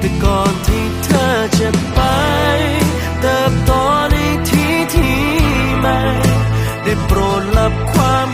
แต่ก่อนที่เธอจะไป เติบโตในที่ที่ใหม่ ได้โปรดรับความ